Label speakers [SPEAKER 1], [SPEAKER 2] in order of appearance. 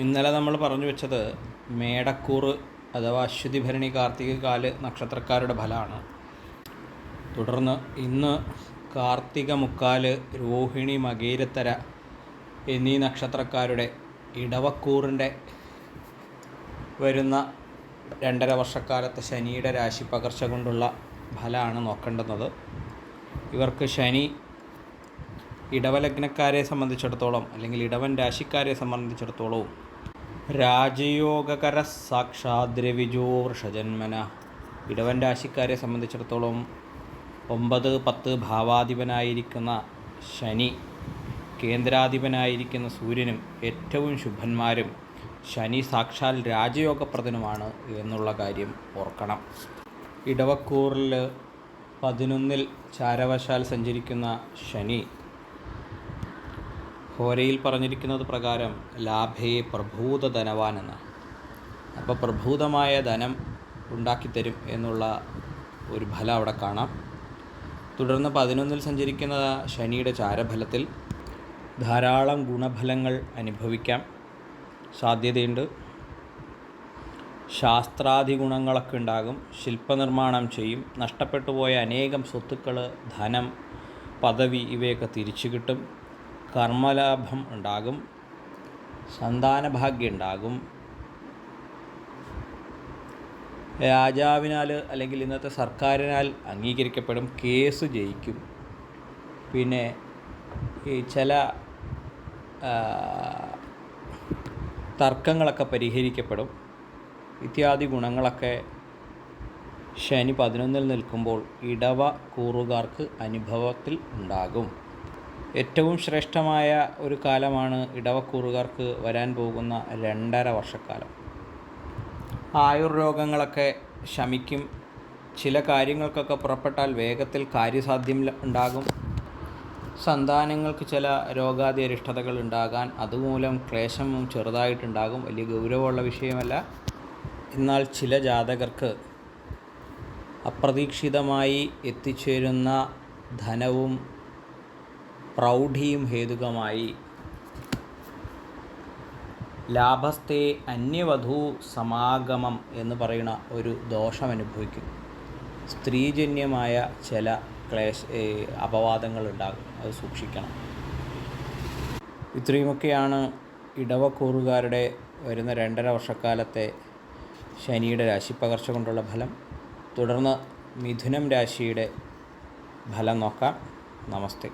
[SPEAKER 1] ഇന്നലെ നമ്മൾ പറഞ്ഞു വെച്ചത് മേടക്കൂർ അഥവാ അശ്വതി ഭരണി കാർത്തിക കാൽ നക്ഷത്രക്കാരുടെ ഫലമാണ്. തുടർന്ന് ഇന്ന് കാർത്തിക മുക്കാൽ രോഹിണി മകേരത്തര എന്നീ നക്ഷത്രക്കാരുടെ ഇടവക്കൂറിന്റെ വരുന്ന രണ്ടര വർഷക്കാലത്തെ ശനിയുടെ രാശി പകർച്ച കൊണ്ടുള്ള ഫലമാണ് നോക്കേണ്ടുന്നത്. ഇവർക്ക് ശനി ഇടവലഗ്നക്കാരെ സംബന്ധിച്ചിടത്തോളം അല്ലെങ്കിൽ ഇടവൻ രാശിക്കാരെ സംബന്ധിച്ചിടത്തോളവും രാജയോഗകര സാക്ഷാദ്രവിജോ വൃഷജന്മന. ഇടവൻ രാശിക്കാരെ സംബന്ധിച്ചിടത്തോളം ഒമ്പത് പത്ത് ഭാവാധിപനായിരിക്കുന്ന ശനി കേന്ദ്രാധിപനായിരിക്കുന്ന സൂര്യനും ഏറ്റവും ശുഭന്മാരും ശനി സാക്ഷാൽ രാജയോഗപ്രദനുമാണ് എന്നുള്ള കാര്യം ഓർക്കണം. ഇടവക്കൂറിൽ പതിനൊന്നിൽ ചാരവശാൽ സഞ്ചരിക്കുന്ന ശനി ഹോരയിൽ പറഞ്ഞിരിക്കുന്നത് പ്രകാരം ലാഭേ പ്രഭൂത ധനവാൻ എന്നാണ് അപ്പോൾ പ്രഭൂതമായ ധനം ഉണ്ടാക്കിത്തരും എന്നുള്ള ഒരു ഫലം അവിടെ കാണാം. തുടർന്ന് പതിനൊന്നിൽ സഞ്ചരിക്കുന്ന ശനിയുടെ ചാരഫലത്തിൽ ധാരാളം ഗുണഫലങ്ങൾ അനുഭവിക്കാം. സാധ്യതയുണ്ട്. ശാസ്ത്രാദി ഗുണങ്ങളൊക്കെ ഉണ്ടാകും. ശില്പനിർമ്മാണം ചെയ്യും. നഷ്ടപ്പെട്ടു പോയ അനേകം സ്വത്തുക്കൾ ധനം പദവി ഇവയൊക്കെ തിരിച്ചു കിട്ടും. കർമ്മലാഭം ഉണ്ടാകും സന്താനഭാഗ്യം ഉണ്ടാകും. രാജാവിനാൽ അല്ലെങ്കിൽ ഇന്നത്തെ സർക്കാരിനാൽ അംഗീകരിക്കപ്പെടും കേസ് ജയിക്കും. പിന്നെ ഈ ചില തർക്കങ്ങളൊക്കെ പരിഹരിക്കപ്പെടും. ഇത്യാദി ഗുണങ്ങളൊക്കെ ശനി പതിനൊന്നിൽ നിൽക്കുമ്പോൾ ഇടവ കൂറുകാർക്ക് അനുഭവത്തിൽ ഉണ്ടാകും. ഏറ്റവും ശ്രേഷ്ഠമായ ഒരു കാലമാണ് ഇടവക്കൂറുകാർക്ക് വരാൻ പോകുന്ന രണ്ടര വർഷക്കാലം. ആയുർരോഗങ്ങളൊക്കെ ശമിക്കും. ചില കാര്യങ്ങൾക്കൊക്കെ പുറപ്പെട്ടാൽ വേഗത്തിൽ കാര്യസാധ്യം ഉണ്ടാകും. സന്താനങ്ങൾക്ക് ചില രോഗാതി അരിഷ്ടതകൾ ഉണ്ടാകാൻ അതുമൂലം ക്ലേശവും ചെറുതായിട്ടുണ്ടാകും. വലിയ ഗൗരവമുള്ള വിഷയമല്ല. എന്നാൽ ചില ജാതകർക്ക് അപ്രതീക്ഷിതമായി എത്തിച്ചേരുന്ന ധനവും പ്രൗഢിയും ഹേതുകമായി. ലാഭസ്ഥേ അന്യവധു സമാഗമം എന്ന് പറയുന്ന ഒരു ദോഷം അനുഭവിക്കും. സ്ത്രീജന്യമായ ചില ക്ലേശ അപവാദങ്ങൾ ഉണ്ടാകും അത് സൂക്ഷിക്കണം. ഇത്രയുമൊക്കെയാണ് ഇടവക്കൂറുകാരുടെ വരുന്ന രണ്ടര വർഷക്കാലത്തെ ശനിയുടെ രാശിപ്പകർച്ച കൊണ്ടുള്ള ഫലം. തുടർന്ന് മിഥുനം രാശിയുടെ ഫലം നോക്കാം. നമസ്തേ.